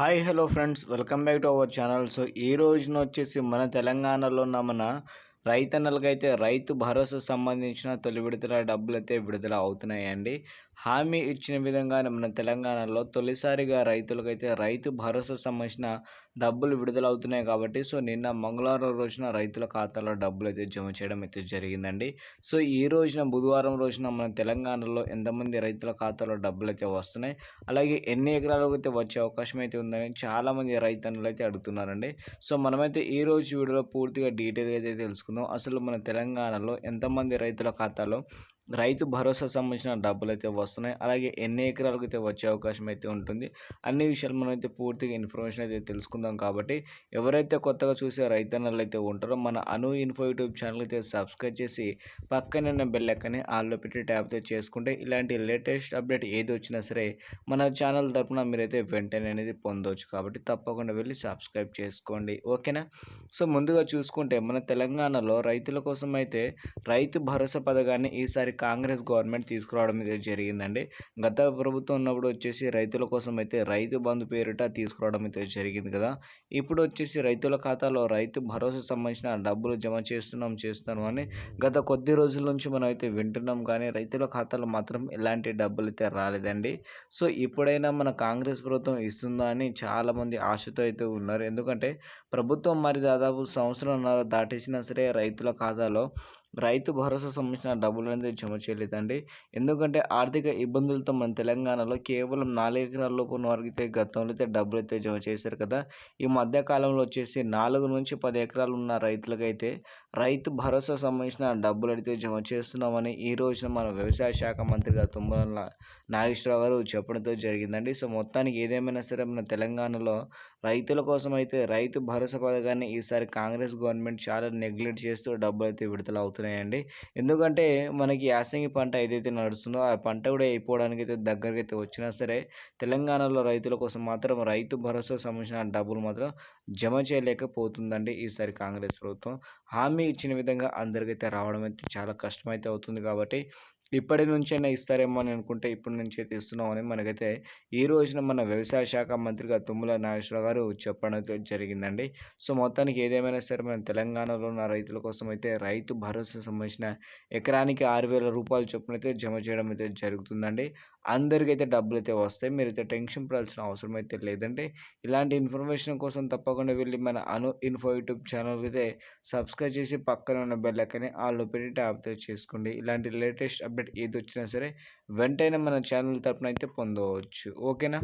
Hi hello friends. Welcome back to our channel. So ఈ రోజున వచ్చేసి మన తెలంగాణలో ఉన్న మన రైతన్నలకైతే రైతు భరోసా సంబంధించిన తొలి విడుదల డబ్బులు అయితే విడుదల అవుతున్నాయండి. హామీ ఇచ్చిన విధంగానే మన తెలంగాణలో తొలిసారిగా రైతులకైతే రైతు భరోసా సంబంధించిన డబ్బులు విడుదల అవుతున్నాయి కాబట్టి సో నిన్న మంగళవారం రోజున రైతుల ఖాతాలో డబ్బులు అయితే జమ చేయడం అయితే జరిగిందండి. సో ఈ రోజున బుధవారం రోజున మన తెలంగాణలో ఎంతమంది రైతుల ఖాతాలో డబ్బులు అయితే వస్తున్నాయి అలాగే ఎన్ని ఎకరాలకు అయితే వచ్చే అవకాశం అయితే ఉందని చాలామంది రైతన్నులు అయితే అడుగుతున్నారండి. సో మనమైతే ఈ రోజు వీడియోలో పూర్తిగా డీటెయిల్గా అయితే తెలుసుకుందాం. అసలు మన తెలంగాణలో ఎంతమంది రైతుల ఖాతాలో రైతు భరోసా సంబంధించిన డబ్బులు అయితే వస్తున్నాయి. అలాగే ఎన్ని ఎకరాలకు అయితే వచ్చే అవకాశం అయితే ఉంటుంది. అన్ని విషయాలు మనం అయితే పూర్తిగా ఇన్ఫర్మేషన్ అయితే తెలుసుకుందాం కాబట్టి ఎవరైతే కొత్తగా చూసే రైతన్నలు అయితే ఉంటారో మన అను ఇన్ఫో యూట్యూబ్ ఛానల్ అయితే సబ్స్క్రైబ్ చేసి పక్కన బెల్ ఎక్కని ఆల్లో పెట్టి ట్యాప్తో చేసుకుంటే ఇలాంటి లేటెస్ట్ అప్డేట్ ఏది వచ్చినా సరే మన ఛానల్ తరపున మీరైతే వెంటనే అనేది పొందవచ్చు. కాబట్టి తప్పకుండా వెళ్ళి సబ్స్క్రైబ్ చేసుకోండి. ఓకేనా? సో ముందుగా చూసుకుంటే మన తెలంగాణలో రైతుల కోసం అయితే రైతు భరోసా పథకాన్ని ఈసారి కాంగ్రెస్ గవర్నమెంట్ తీసుకురావడం అయితే జరిగిందండి. గత ప్రభుత్వం ఉన్నప్పుడు వచ్చేసి రైతుల కోసం అయితే రైతు బంధు పేరిట తీసుకురావడం అయితే జరిగింది కదా. ఇప్పుడు వచ్చేసి రైతుల ఖాతాలో రైతు భరోసా సంబంధించిన డబ్బులు జమ చేస్తున్నాం చేస్తున్నాం అని గత కొద్ది రోజుల నుంచి మనం అయితే వింటున్నాం. కానీ రైతుల ఖాతాలో మాత్రం ఎలాంటి డబ్బులు అయితే రాలేదండి. సో ఇప్పుడైనా మన కాంగ్రెస్ ప్రభుత్వం ఇస్తుందా అని చాలామంది ఆశతో అయితే ఉన్నారు. ఎందుకంటే ప్రభుత్వం మరి దాదాపు సంవత్సరం దాటేసినా సరే రైతుల ఖాతాలో రైతు భరోసా సంబంధించిన డబ్బులు అనేది జమ చేయలేదండి. ఎందుకంటే ఆర్థిక ఇబ్బందులతో మన తెలంగాణలో కేవలం నాలుగు ఎకరాల లోపు ఉన్న వారికి అయితే గతంలో అయితే డబ్బులు అయితే జమ చేశారు కదా. ఈ మధ్య కాలంలో వచ్చేసి నాలుగు నుంచి పది ఎకరాలు ఉన్న రైతులకైతే రైతు భరోసా సంబంధించిన డబ్బులు అయితే జమ చేస్తున్నామని ఈ రోజున మన వ్యవసాయ శాఖ మంత్రిగా తుమ్మల నాగేశ్వరరావు గారు చెప్పడంతో జరిగిందండి. సో మొత్తానికి ఏదేమైనా సరే మన తెలంగాణలో రైతుల కోసం అయితే రైతు భరోసా పథకాన్ని ఈసారి కాంగ్రెస్ గవర్నమెంట్ చాలా నెగ్లెక్ట్ చేస్తూ డబ్బులు అయితే విడుదల అవుతున్నాయండి ఎందుకంటే మనకి యాసంగి పంట ఏదైతే నడుస్తుందో ఆ పంట కూడా అయిపోవడానికి అయితే దగ్గరికి అయితే వచ్చినా సరే తెలంగాణలో రైతుల కోసం మాత్రం రైతు భరోసా సంబంధించిన డబ్బులు మాత్రం జమ చేయలేకపోతుందండి ఈసారి కాంగ్రెస్ ప్రభుత్వం. హామీ ఇచ్చిన విధంగా అందరికైతే రావడం అయితే చాలా కష్టమైతే అవుతుంది కాబట్టి ఇప్పటి నుంచైనా ఇస్తారేమో అని అనుకుంటే ఇప్పటి నుంచే తీస్తున్నామని మనకైతే ఈ రోజున మన వ్యవసాయ శాఖ మంత్రిగా తుమ్మల నాగేశ్వరరావు గారు చెప్పడం జరిగిందండి. సో మొత్తానికి ఏదేమైనా సరే మన తెలంగాణలో ఉన్న రైతుల కోసం అయితే రైతు భరోసా సంబంధించిన ఎకరానికి ఆరు వేల రూపాయలు చొప్పున అయితే జమ చేయడం అయితే జరుగుతుందండి. అందరికైతే డబ్బులు అయితే వస్తాయి. మీరైతే టెన్షన్ పడాల్సిన అవసరం అయితే లేదంటే ఇలాంటి ఇన్ఫర్మేషన్ కోసం తప్పకుండా వెళ్ళి మన అను ఇన్ఫో యూట్యూబ్ ఛానల్ అయితే సబ్స్క్రైబ్ చేసి పక్కన ఉన్న బెల్లకని ఐకాన్ని ఆల్లో పెట్టి ట్యాప్తో చేసుకోండి. ఇలాంటి లేటెస్ట్ అప్డేట్ ఏది వచ్చినా సరే వెంటనే మన ఛానల్ తరపున అయితే పొందవచ్చు. ఓకేనా?